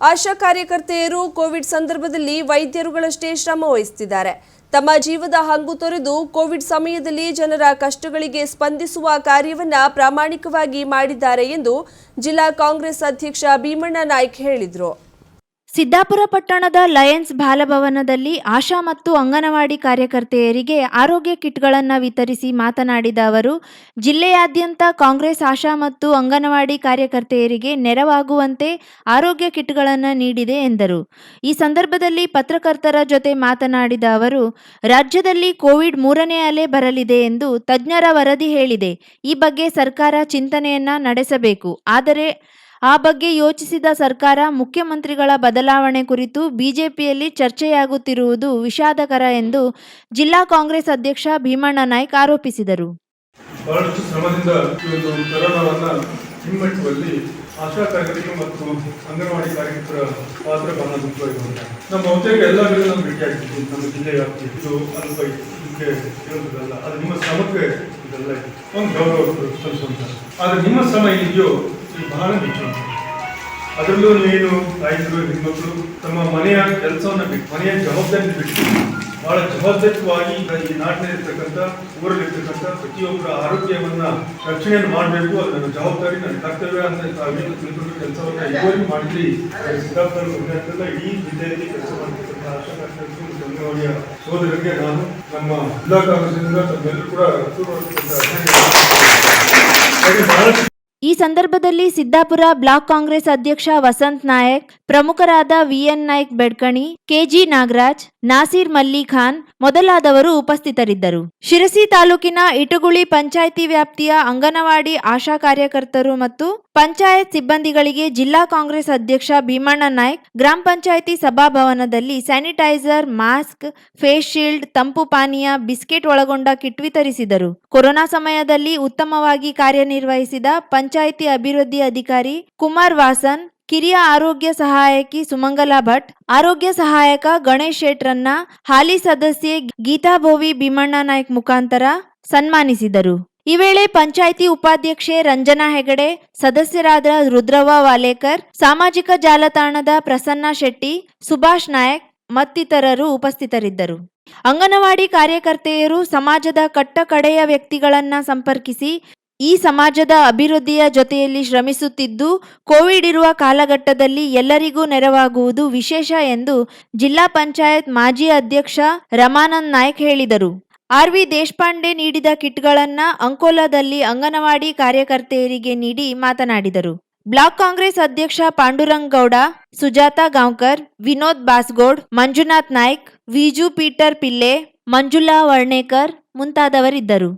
ಆಶಾ ಕಾರ್ಯಕರ್ತೆಯರು ಕೋವಿಡ್ ಸಂದರ್ಭದಲ್ಲಿ ವೈದ್ಯರುಗಳಷ್ಟೇ ಶ್ರಮ ವಹಿಸುತ್ತಿದ್ದಾರೆ. ತಮ್ಮ ಜೀವದ ಹಂಗು ತೊರೆದು ಕೋವಿಡ್ ಸಮಯದಲ್ಲಿ ಜನರ ಕಷ್ಟಗಳಿಗೆ ಸ್ಪಂದಿಸುವ ಕಾರ್ಯವನ್ನ ಪ್ರಾಮಾಣಿಕವಾಗಿ ಮಾಡಿದ್ದಾರೆ ಎಂದು ಜಿಲ್ಲಾ ಕಾಂಗ್ರೆಸ್ ಅಧ್ಯಕ್ಷ ಭೀಮಣ್ಣ ನಾಯ್ಕ್ ಹೇಳಿದರು. ಸಿದ್ದಾಪುರ ಪಟ್ಟಣದ ಲಯನ್ಸ್ ಬಾಲಭವನದಲ್ಲಿ ಆಶಾ ಮತ್ತು ಅಂಗನವಾಡಿ ಕಾರ್ಯಕರ್ತೆಯರಿಗೆ ಆರೋಗ್ಯ ಕಿಟ್ಗಳನ್ನು ವಿತರಿಸಿ ಮಾತನಾಡಿದ ಅವರು, ಜಿಲ್ಲೆಯಾದ್ಯಂತ ಕಾಂಗ್ರೆಸ್ ಆಶಾ ಮತ್ತು ಅಂಗನವಾಡಿ ಕಾರ್ಯಕರ್ತೆಯರಿಗೆ ನೆರವಾಗುವಂತೆ ಆರೋಗ್ಯ ಕಿಟ್ಗಳನ್ನು ನೀಡಿದೆ ಎಂದರು. ಈ ಸಂದರ್ಭದಲ್ಲಿ ಪತ್ರಕರ್ತರ ಜೊತೆ ಮಾತನಾಡಿದ ಅವರು, ರಾಜ್ಯದಲ್ಲಿ ಕೋವಿಡ್ ಮೂರನೇ ಅಲೆ ಬರಲಿದೆ ಎಂದು ತಜ್ಞರ ವರದಿ ಹೇಳಿದೆ. ಈ ಬಗ್ಗೆ ಸರ್ಕಾರ ಚಿಂತನೆಯನ್ನ ನಡೆಸಬೇಕು. ಆದರೆ ಆ ಬಗ್ಗೆ ಯೋಚಿಸಿದ ಸರ್ಕಾರ, ಮುಖ್ಯಮಂತ್ರಿಗಳ ಬದಲಾವಣೆ ಕುರಿತು ಬಿಜೆಪಿಯಲ್ಲಿ ಚರ್ಚೆಯಾಗುತ್ತಿರುವುದು ವಿಷಾದಕರ ಎಂದು ಜಿಲ್ಲಾ ಕಾಂಗ್ರೆಸ್ ಅಧ್ಯಕ್ಷ ಭೀಮಣ್ಣ ನಾಯ್ಕ್ ಆರೋಪಿಸಿದರು. ಬಹಳಷ್ಟು ಶ್ರಮದಿಂದ ಕೊರೋನಾವನ್ನ ಹಿಮ್ಮೆಟ್ಟುವಲ್ಲಿ ಆಶಾ ಕಾರ್ಯಕರ್ತರು ಮತ್ತು ಅಂಗನವಾಡಿ ಕಾರ್ಯಕರ್ತರ ಪಾತ್ರ ಬಹಳ ಮುಖ್ಯವಾಗಿದೆ ನಮ್ಮ ಬಹುತೇಕ ಎಲ್ಲ ಕಡೆ ನಾವು ಭೇಟಿಯಾಗಿದ್ದೀವಿ. ನಮ್ಮ ಜಿಲ್ಲೆ ವ್ಯಾಪ್ತಿ ಇದು ಅಲ್ಪ ಇದಕ್ಕೆ ಹೇಳೋದಿಲ್ಲ ಅದು ನಿಮ್ಮ ಶ್ರಮಕ್ಕೆ ಇದೆಲ್ಲ. ಇದೆ. ಒಂದು ಗೌರವ ಸಲ್ಲಿಸುವಂತ ಆದ್ರೆ ನಿಮ್ಮ ಶ್ರಮ ಏನಿದೆಯೋ ಇದು ಬಹಳ ಮುಖ್ಯ ಅದರಲ್ಲೂ ನೀನು ತಾಯಿಗಳು ಹೆಣ್ಮಕ್ಳು ತಮ್ಮ ಮನೆಯ ಕೆಲಸವನ್ನು ಬಿಟ್ಟು, ಮನೆಯ ಜವಾಬ್ದಾರಿ ಬಿಟ್ಟು ಬಹಳ ಜವಾಬ್ದಾರಿತವಾಗಿ ಈ ನಾಡಿನಲ್ಲಿರ್ತಕ್ಕಂಥ ಊರಲ್ಲಿರ್ತಕ್ಕಂಥ ಪ್ರತಿಯೊಬ್ಬರ ಆರೋಗ್ಯವನ್ನು ರಕ್ಷಣೆಯನ್ನು ಮಾಡಬೇಕು. ಅದು ನನ್ನ ಜವಾಬ್ದಾರಿ ನನ್ನ ಕರ್ತವ್ಯ ಅಂತ ತಾವೇನು ತಿಳ್ಕೊಂಡು ಕೆಲಸವನ್ನು ಇವರಿಗೆ ಮಾಡಿದ್ರಿ. ಸಿದ್ಧಾರ್ಥ ಮುಖಾಂತರ ಇಡೀ ಜಿಲ್ಲೆಯಲ್ಲಿ ಕೆಲಸ ಮಾಡಿರ್ತಕ್ಕಂಥ ಆಶಾ ಮತ್ತು ಅಂಗನವಾಡಿಯ ಸೋದರರಿಗೆ ನಾನು ನಮ್ಮ ಜಿಲ್ಲಾ ಕಾಂಗ್ರೆಸ್ನಿಂದ ತಮ್ಮೆಲ್ಲರೂ ಕೂಡ ಬಹಳಷ್ಟು ಈ ಸಂದರ್ಭದಲ್ಲಿ ಸಿದ್ದಾಪುರ ಬ್ಲಾಕ್ ಕಾಂಗ್ರೆಸ್ ಅಧ್ಯಕ್ಷ ವಸಂತ್ ನಾಯಕ್ ಪ್ರಮುಖರಾದ ವಿಎನ್ ನಾಯ್ಕ್ ಬೆಡ್ಕಣಿ ಕೆಜಿ ನಾಗರಾಜ್ ನಾಸೀರ್ ಮಲ್ಲಿ ಖಾನ್ ಮೊದಲಾದವರು ಉಪಸ್ಥಿತರಿದ್ದರು. ಶಿರಸಿ ತಾಲೂಕಿನ ಇಟಗುಳಿ ಪಂಚಾಯಿತಿ ವ್ಯಾಪ್ತಿಯ ಅಂಗನವಾಡಿ ಆಶಾ ಕಾರ್ಯಕರ್ತರು ಮತ್ತು ಪಂಚಾಯತ್ ಸಿಬ್ಬಂದಿಗಳಿಗೆ ಜಿಲ್ಲಾ ಕಾಂಗ್ರೆಸ್ ಅಧ್ಯಕ್ಷ ಭೀಮಣ್ಣ ನಾಯ್ಕ್, ಗ್ರಾಮ ಪಂಚಾಯಿತಿ ಸಭಾಭವನದಲ್ಲಿ ಸ್ಯಾನಿಟೈಸರ್, ಮಾಸ್ಕ್, ಫೇಸ್ ಶೀಲ್ಡ್, ತಂಪು ಪಾನೀಯ, ಬಿಸ್ಕೆಟ್ ಒಳಗೊಂಡ ಕಿಟ್ ವಿತರಿಸಿದರು. ಕೊರೋನಾ ಸಮಯದಲ್ಲಿ ಉತ್ತಮವಾಗಿ ಕಾರ್ಯನಿರ್ವಹಿಸಿದ ಪಂಚಾಯಿತಿ ಅಭಿವೃದ್ಧಿ ಅಧಿಕಾರಿ ಕುಮಾರ್ ವಾಸನ್ ಕಿರಿಯ ಆರೋಗ್ಯ ಸಹಾಯಕಿ ಸುಮಂಗಲಾ ಭಟ್, ಆರೋಗ್ಯ ಸಹಾಯಕ ಗಣೇಶ್ ಶೇಟ್ರನ್ನ ಹಾಲಿ ಸದಸ್ಯೆ ಗೀತಾ ಭೋವಿ ಭೀಮಣ್ಣ ನಾಯ್ಕ್ ಮುಖಾಂತರ ಸನ್ಮಾನಿಸಿದರು. ಈ ವೇಳೆ ಪಂಚಾಯಿತಿ ಉಪಾಧ್ಯಕ್ಷೆ ರಂಜನಾ ಹೆಗಡೆ, ಸದಸ್ಯರಾದ ರುದ್ರವ್ವ ವಾಲೇಕರ್, ಸಾಮಾಜಿಕ ಜಾಲತಾಣದ ಪ್ರಸನ್ನ ಶೆಟ್ಟಿ, ಸುಭಾಷ್ ನಾಯಕ್ ಮತ್ತಿತರರು ಉಪಸ್ಥಿತರಿದ್ದರು. ಅಂಗನವಾಡಿ ಕಾರ್ಯಕರ್ತೆಯರು ಸಮಾಜದ ಕಟ್ಟಕಡೆಯ ವ್ಯಕ್ತಿಗಳನ್ನ ಸಂಪರ್ಕಿಸಿ ಈ ಸಮಾಜದ ಅಭಿವೃದ್ಧಿಯ ಜೊತೆಯಲ್ಲಿ ಶ್ರಮಿಸುತ್ತಿದ್ದು, ಕೋವಿಡ್ ಇರುವ ಕಾಲಘಟ್ಟದಲ್ಲಿ ಎಲ್ಲರಿಗೂ ನೆರವಾಗುವುದು ವಿಶೇಷ ಎಂದು ಜಿಲ್ಲಾ ಪಂಚಾಯತ್ ಮಾಜಿ ಅಧ್ಯಕ್ಷ ರಮಾನಂದ್ ನಾಯ್ಕ್ ಹೇಳಿದರು. ಆರ್ ವಿ ದೇಶಪಾಂಡೆ ನೀಡಿದ ಕಿಟ್ಗಳನ್ನ ಅಂಕೋಲಾದಲ್ಲಿ ಅಂಗನವಾಡಿ ಕಾರ್ಯಕರ್ತೆಯರಿಗೆ ನೀಡಿ ಮಾತನಾಡಿದರು. ಬ್ಲಾಕ್ ಕಾಂಗ್ರೆಸ್ ಅಧ್ಯಕ್ಷ ಪಾಂಡುರಂಗ್ ಗೌಡ ಸುಜಾತಾ ಗಾಂವ್ಕರ್, ವಿನೋದ್ ಬಾಸ್ಗೋಡ್, ಮಂಜುನಾಥ್ ನಾಯ್ಕ್, ವಿಜು ಪೀಟರ್ ಪಿಲ್ಲೆ ಮಂಜುಲಾ ವರ್ಣೇಕರ್ ಮುಂತಾದವರಿದ್ದರು.